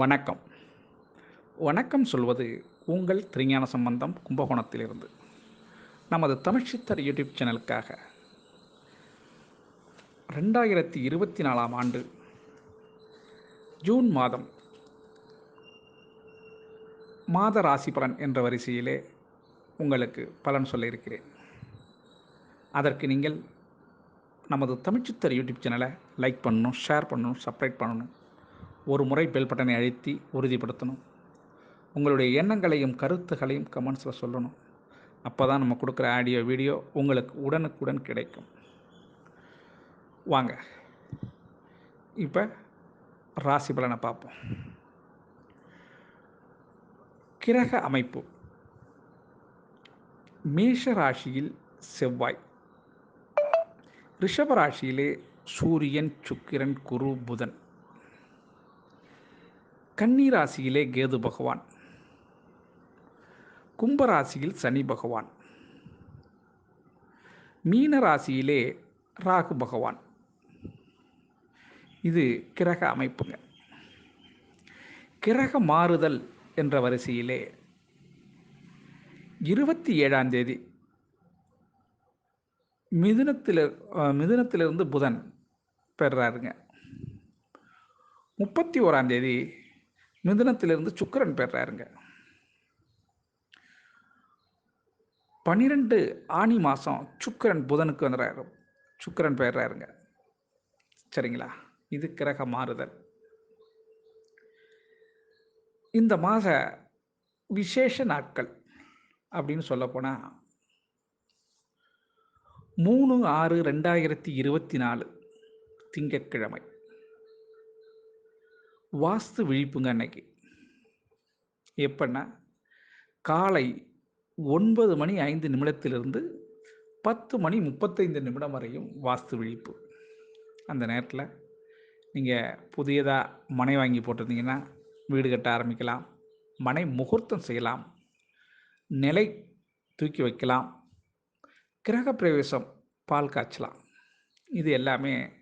வணக்கம். வணக்கம் சொல்வது உங்கள் திருஞான சம்பந்தம் கும்பகோணத்திலிருந்து. நமது தமிழ்ச்சித்தர் யூடியூப் சேனலுக்காக ரெண்டாயிரத்தி இருபத்தி நாலாம் ஆண்டு ஜூன் மாதம் மாத ராசி பலன் என்ற வரிசையிலே உங்களுக்கு பலன் சொல்ல இருக்கிறேன் அதற்கு நீங்கள் நமது தமிழ்ச்சித்தர் யூடியூப் சேனலை லைக் பண்ணணும் ஷேர் பண்ணணும் சப்ஸ்கிரைப் பண்ணணும். ஒரு முறை பெல் பட்டனை அழுத்தி உறுதிப்படுத்தணும். உங்களுடைய எண்ணங்களையும் கருத்துகளையும் கமெண்ட்ஸில் சொல்லணும். அப்போ தான் நம்ம கொடுக்குற ஆடியோ வீடியோ உங்களுக்கு உடனுக்குடன் கிடைக்கும். வாங்க. இப்போ ராசி பலனை பார்ப்போம். கிரக அமைப்பு. மேஷ ராசியில் செவ்வாய். ரிஷப ராசியிலே சூரியன் சுக்கிரன் குரு புதன். கன்னிராசியிலே கேது பகவான். கும்பராசியில் சனி பகவான். மீன ராசியிலே ராகு பகவான். இது கிரக அமைப்புங்க. கிரக மாறுதல் என்ற வரிசையிலே இருபத்தி ஏழாம் தேதி மிதுனத்தில் மிதுனத்திலிருந்து புதன் பெறாருங்க. முப்பத்தி ஓராம் தேதி மிதுனத்திலிருந்து சுக்கரன் பெறாருங்க. பன்னிரெண்டு ஆணி மாதம் சுக்கரன் புதனுக்கு வந்துடுறாரு சுக்கரன் பெறாருங்க. சரிங்களா? இது கிரக மாறுதல். இந்த மாத விசேஷ நாட்கள் அப்படின்னு சொல்லப்போனால் மூணு ஆறு ரெண்டாயிரத்தி இருபத்தி நாலு திங்கட்கிழமை. வாஸ்து விழிப்புங்க அன்னைக்கு. எப்படின்னா காலை ஒன்பது மணி ஐந்து நிமிடத்திலிருந்து பத்து மணி முப்பத்தைந்து நிமிடம் வரையும் வாஸ்து விழிப்பு. அந்த நேரத்தில் நீங்கள் புதியதாக மனை வாங்கி போட்டிருந்தீங்கன்னா வீடு கட்ட ஆரம்பிக்கலாம். மனை முகூர்த்தம் செய்யலாம். நிலை தூக்கி வைக்கலாம். கிரக பிரவேசம் பால் காய்ச்சலாம். இது எல்லாமே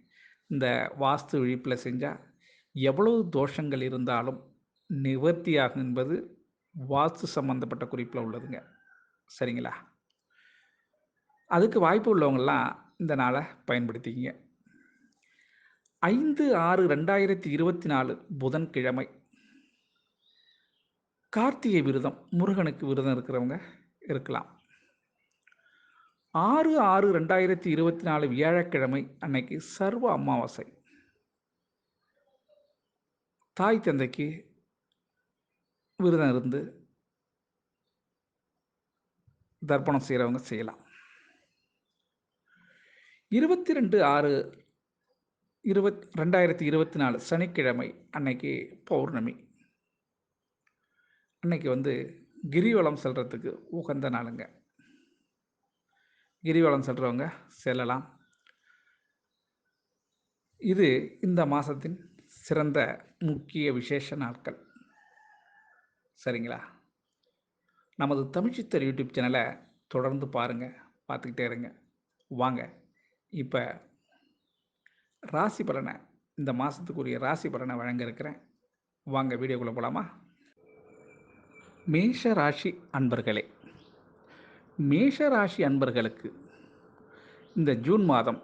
இந்த வாஸ்து விழிப்பில் செஞ்சால் எவ்வளவு தோஷங்கள் இருந்தாலும் நிவர்த்தியாகும் என்பது வாஸ்து சம்பந்தப்பட்ட குறிப்பில் உள்ளதுங்க. சரிங்களா? அதுக்கு வாய்ப்பு உள்ளவங்கள்லாம் இந்த நாளை பயன்படுத்திக்கிங்க. ஐந்து ஆறு ரெண்டாயிரத்தி இருபத்தி நாலு புதன்கிழமை. கார்த்திகை விரதம் முருகனுக்கு விரதம் இருக்கிறவங்க இருக்கலாம். ஆறு ஆறு ரெண்டாயிரத்தி இருபத்தி நாலு வியாழக்கிழமை அன்னைக்கு சர்வ அமாவாசை. தாய் தந்தைக்கு விரதம் இருந்து தர்ப்பணம் செய்கிறவங்க செய்யலாம். இருபத்தி ரெண்டு ஆறு இருபத் ரெண்டாயிரத்தி இருபத்தி நாலு சனிக்கிழமை அன்னைக்கு பௌர்ணமி. அன்னைக்கு வந்து கிரிவலம் செல்றதுக்கு உகந்த நாளுங்க. கிரிவலம் செல்றவங்க செல்லலாம். இது இந்த மாதத்தின் சிறந்த முக்கிய விசேஷ நாட்கள். சரிங்களா? நமது தமிழ்ச்சித்தர் யூடியூப் சேனலை தொடர்ந்து பாருங்கள் பார்த்துக்கிட்டே இருங்க. வாங்க இப்போ ராசி பலனை இந்த மாதத்துக்குரிய ராசி பலனை வழங்க இருக்கிறேன். வாங்க வீடியோக்குள்ளே போகலாமா மேஷ ராசி அன்பர்களே மேஷ ராசி அன்பர்களுக்கு இந்த ஜூன் மாதம்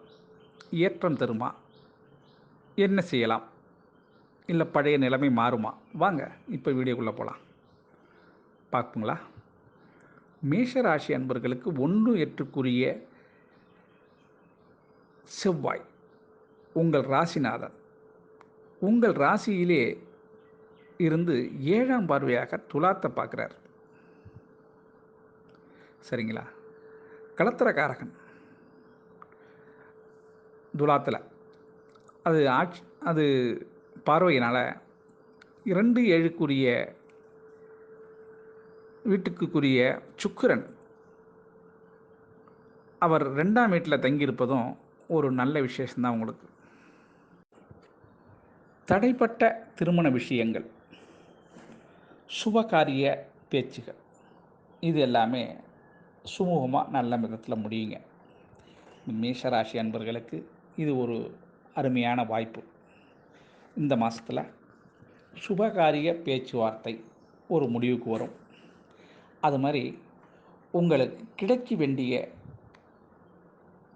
ஏற்றம் தருமா? என்ன செய்யலாம்? இல்லை பழைய நிலைமை மாறுமா? வாங்க இப்போ வீடியோக்குள்ளே போகலாம் பார்க்குங்களா மேஷராசி அன்பர்களுக்கு ஒன்று எட்டுக்குரிய செவ்வாய் உங்கள் ராசிநாதன். உங்கள் ராசியிலே இருந்து ஏழாம் பார்வையாக துலாத்தை பார்க்குறார். சரிங்களா? களத்திரக்காரகன் துலாத்தில். அது ஆட்சி அது பார்வையினால் இரண்டு ஏழுக்குரிய வீட்டுக்குரிய சுக்கிரன் அவர் ரெண்டாம் வீட்டில் தங்கியிருப்பதும் ஒரு நல்ல விசேஷம்தான் உங்களுக்கு. தடைப்பட்ட திருமண விஷயங்கள் சுபகாரிய பேச்சுகள் இது எல்லாமே சுமூகமாக நல்ல விதத்தில் முடியுங்க. மேஷராசி அன்பர்களுக்கு இது ஒரு அருமையான வாய்ப்பு. இந்த மாதத்தில் சுபகாரிய பேச்சுவார்த்தை ஒரு முடிவுக்கு வரும். அது மாதிரி உங்களுக்கு கிடைக்க வேண்டிய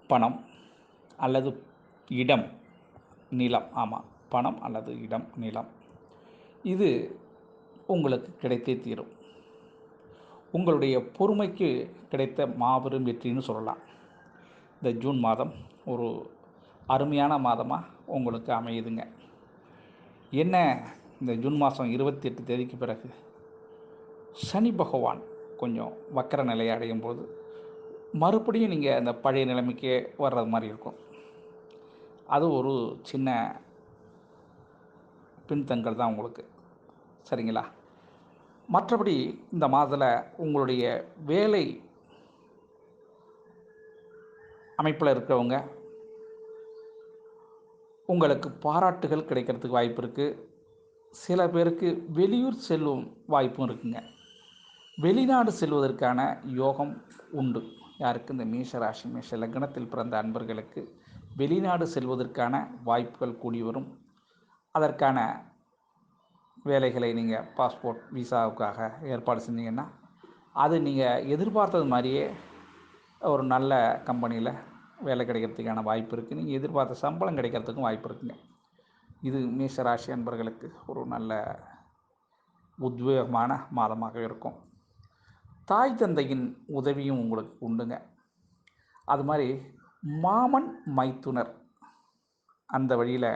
பணம் அல்லது இடம் நிலம் ஆமாம் பணம் அல்லது இடம் நிலம் இது உங்களுக்கு கிடைத்தே தீரும். உங்களுடைய பொறுமைக்கு கிடைத்த மாபெரும் வெற்றின்னு சொல்லலாம். இந்த ஜூன் மாதம் ஒரு அருமையான மாதமாக உங்களுக்கு அமையுதுங்க. என்ன இந்த ஜூன் மாதம் இருபத்தி எட்டு தேதிக்கு பிறகு? சனி பகவான் கொஞ்சம் வக்கர நிலையை அடையும் போது மறுபடியும் நீங்கள் அந்த பழைய நிலைமைக்கே வர்றது மாதிரி இருக்கும். அது ஒரு சின்ன பின்தங்கள் தான் உங்களுக்கு. சரிங்களா? மற்றபடி இந்த மாதத்தில் உங்களுடைய வேலை அமைப்பில் இருக்கிறவங்க உங்களுக்கு பாராட்டுகள் கிடைக்கிறதுக்கு வாய்ப்பு இருக்குது சில பேருக்கு வெளியூர் செல்லும் வாய்ப்பும் இருக்குங்க. வெளிநாடு செல்வதற்கான யோகம் உண்டு. யாருக்கு? இந்த மேஷ ராசி மேஷ லக்னத்தில் பிறந்த அன்பர்களுக்கு வெளிநாடு செல்வதற்கான வாய்ப்புகள் கூடி வரும். அதற்கான வேலைகளை நீங்கள் பாஸ்போர்ட் விசாவுக்காக ஏற்பாடு செஞ்சீங்கன்னா அது நீங்கள் எதிர்பார்த்தது மாதிரியே ஒரு நல்ல கம்பெனியில் வேலை கிடைக்கிறதுக்கான வாய்ப்பு இருக்குது. நீங்கள் எதிர்பார்த்த சம்பளம் கிடைக்கிறதுக்கும் வாய்ப்பு இருக்குங்க. இது மேஷ ராசி அன்பர்களுக்கு ஒரு நல்ல உத்வேகமான மாதமாக இருக்கும். தாய் தந்தையின் உதவியும் உங்களுக்கு உண்டுங்க. அது மாதிரி மாமன் மைத்துனர் அந்த வழியில்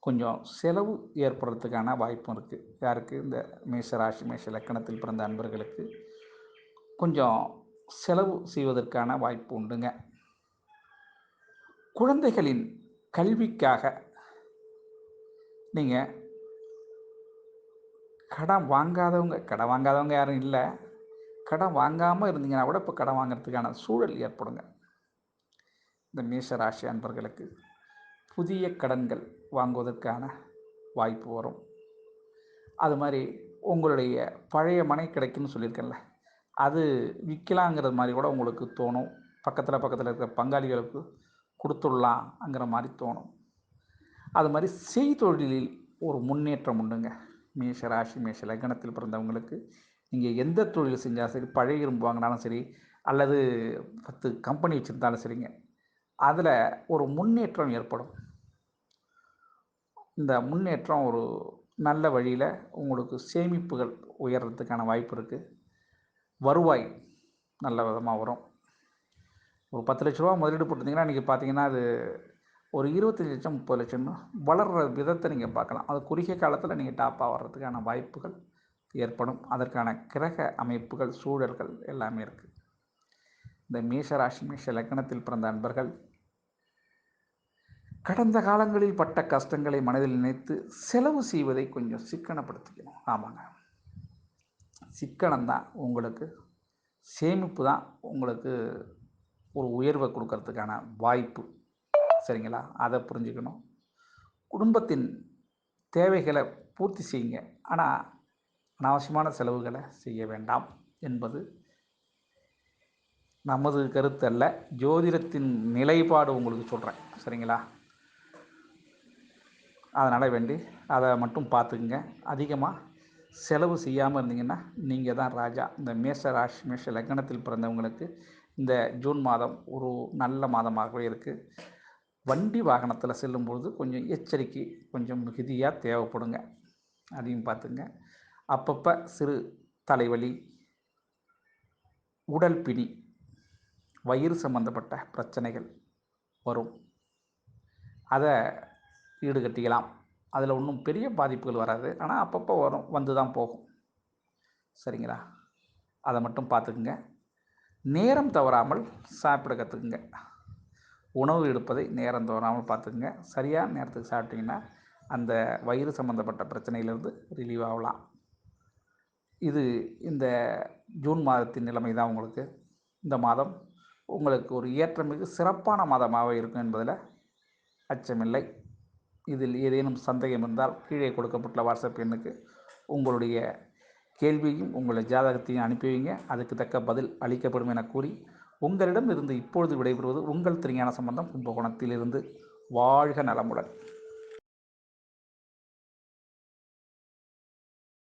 கொஞ்சம் செலவு ஏற்படுறதுக்கான வாய்ப்பும் இருக்குது யாருக்கு? இந்த மேஷ ராசி மேஷ லக்கணத்தில் பிறந்த அன்பர்களுக்கு கொஞ்சம் செலவு செய்வதற்கான வாய்ப்பு உண்டுங்க. குழந்தைகளின் கல்விக்காக நீங்கள் கடன் வாங்காதவங்க கடன் வாங்காதவங்க யாரும் இல்லை. கடன் வாங்காமல் இருந்தீங்கன்னா கூட இப்போ கடன் வாங்குறதுக்கான சூழல் ஏற்படுங்க. இந்த மேஷ ராசி அன்பர்களுக்கு புதிய கடன்கள் வாங்குவதற்கான வாய்ப்பு வரும். அது மாதிரி உங்களுடைய பழைய மனை கிடைக்குன்னு சொல்லியிருக்கேன்ல அது விற்கலாங்கிறது மாதிரி கூட உங்களுக்கு தோணும். பக்கத்தில் பக்கத்தில் இருக்கிற பங்காளிகளுக்கு கொடுத்துடலாங்கிற மாதிரி தோணும். அது மாதிரி செய்தொழிலில் ஒரு முன்னேற்றம் உண்டுங்க. மேஷ ராசி மேஷ லக்னத்தில் பிறந்தவங்களுக்கு நீங்கள் எந்த தொழில் செஞ்சாலும் சரி பழைய இரும்பு வாங்கினாலும் சரி அல்லது பத்து கம்பெனி வச்சுருந்தாலும் சரிங்க அதில் ஒரு முன்னேற்றம் ஏற்படும். இந்த முன்னேற்றம் ஒரு நல்ல வழியில் உங்களுக்கு சேமிப்புகள் உயர்றதுக்கான வாய்ப்பு இருக்குது வருவாய் நல்ல விதமாக வரும். ஒரு பத்து லட்ச ரூபா முதலீடு போட்டிருந்தீங்கன்னா இன்றைக்கி பார்த்தீங்கன்னா அது ஒரு இருபத்தஞ்சி லட்சம் முப்பது லட்சம்னு வளர்கிற விதத்தை நீங்கள் பார்க்கலாம். அது குறுகிய காலத்தில் நீங்கள் டாப்பாக வர்றதுக்கான வாய்ப்புகள் ஏற்படும். அதற்கான கிரக அமைப்புகள் சூழல்கள் எல்லாமே இருக்குது இந்த மேஷராசி மேஷ லக்னத்தில் பிறந்த அன்பர்கள் கடந்த காலங்களில் பட்ட கஷ்டங்களை மனதில் நினைத்து செலவு செய்வதை கொஞ்சம் சிக்கனப்படுத்திக்கணும். ஆமாங்க. சிக்கனம் தான் உங்களுக்கு சேமிப்பு தான் உங்களுக்கு ஒரு உயர்வை கொடுக்கறதுக்கான வாய்ப்பு. சரிங்களா? அதை புரிஞ்சுக்கணும். குடும்பத்தின் தேவைகளை பூர்த்தி செய்யுங்க. ஆனால் அனாவசியமான செலவுகளை செய்ய வேண்டாம் என்பது நமது கருத்து அல்ல. ஜோதிடத்தின் நிலைப்பாடு உங்களுக்கு சொல்கிறேன் சரிங்களா? அதனால் வேண்டி அதை மட்டும் பார்த்துக்குங்க. அதிகமாக செலவு செய்யாமல் இருந்தீங்கன்னா நீங்கள் தான் ராஜா. இந்த மேஷ ராசி மேஷ லக்னத்தில் பிறந்தவங்களுக்கு இந்த ஜூன் மாதம் ஒரு நல்ல மாதமாகவே இருக்குது வண்டி வாகனத்தில் செல்லும்பொழுது கொஞ்சம் எச்சரிக்கை கொஞ்சம் மிகுதியாக தேவைப்படுங்க. அதையும் பார்த்துங்க. அப்பப்போ சிறு தலைவலி உடல் பிணி வயிறு சம்பந்தப்பட்ட பிரச்சனைகள் வரும். அதை ஈடுகட்டிக்கலாம். அதில் ஒன்றும் பெரிய பாதிப்புகள் வராது. ஆனால் அப்பப்போ வரும் வந்து தான் போகும். சரிங்களா? அதை மட்டும் பார்த்துக்குங்க. நேரம் தவறாமல் சாப்பிட கற்றுக்குங்க. உணவு எடுப்பதை நேரம் தவறாமல் பார்த்துக்குங்க. சரியான நேரத்துக்கு சாப்பிட்டிங்கன்னா அந்த வயிறு சம்மந்தப்பட்ட பிரச்சனையிலேருந்து ரிலீவ் ஆகலாம். இது இந்த ஜூன் மாதத்தின் நிலைமை தான் உங்களுக்கு. இந்த மாதம் உங்களுக்கு ஒரு ஏற்றமிகு சிறப்பான மாதமாக இருக்கும் என்பதில் அச்சமில்லை. இதில் ஏதேனும் சந்தேகம் இருந்தால் கீழே கொடுக்கப்பட்டுள்ள வாட்ஸ்அப் எண்ணுக்கு உங்களுடைய கேள்வியையும் உங்களை ஜாதகத்தையும் அனுப்பி வைங்க அதுக்கு தக்க பதில் அளிக்கப்படும் என கூறி உங்களிடம் இருந்து இப்பொழுது விடைபெறுவது உங்கள் திருஞான சம்பந்தம் கும்பகோணத்திலிருந்து வாழ்க நலமுடன்.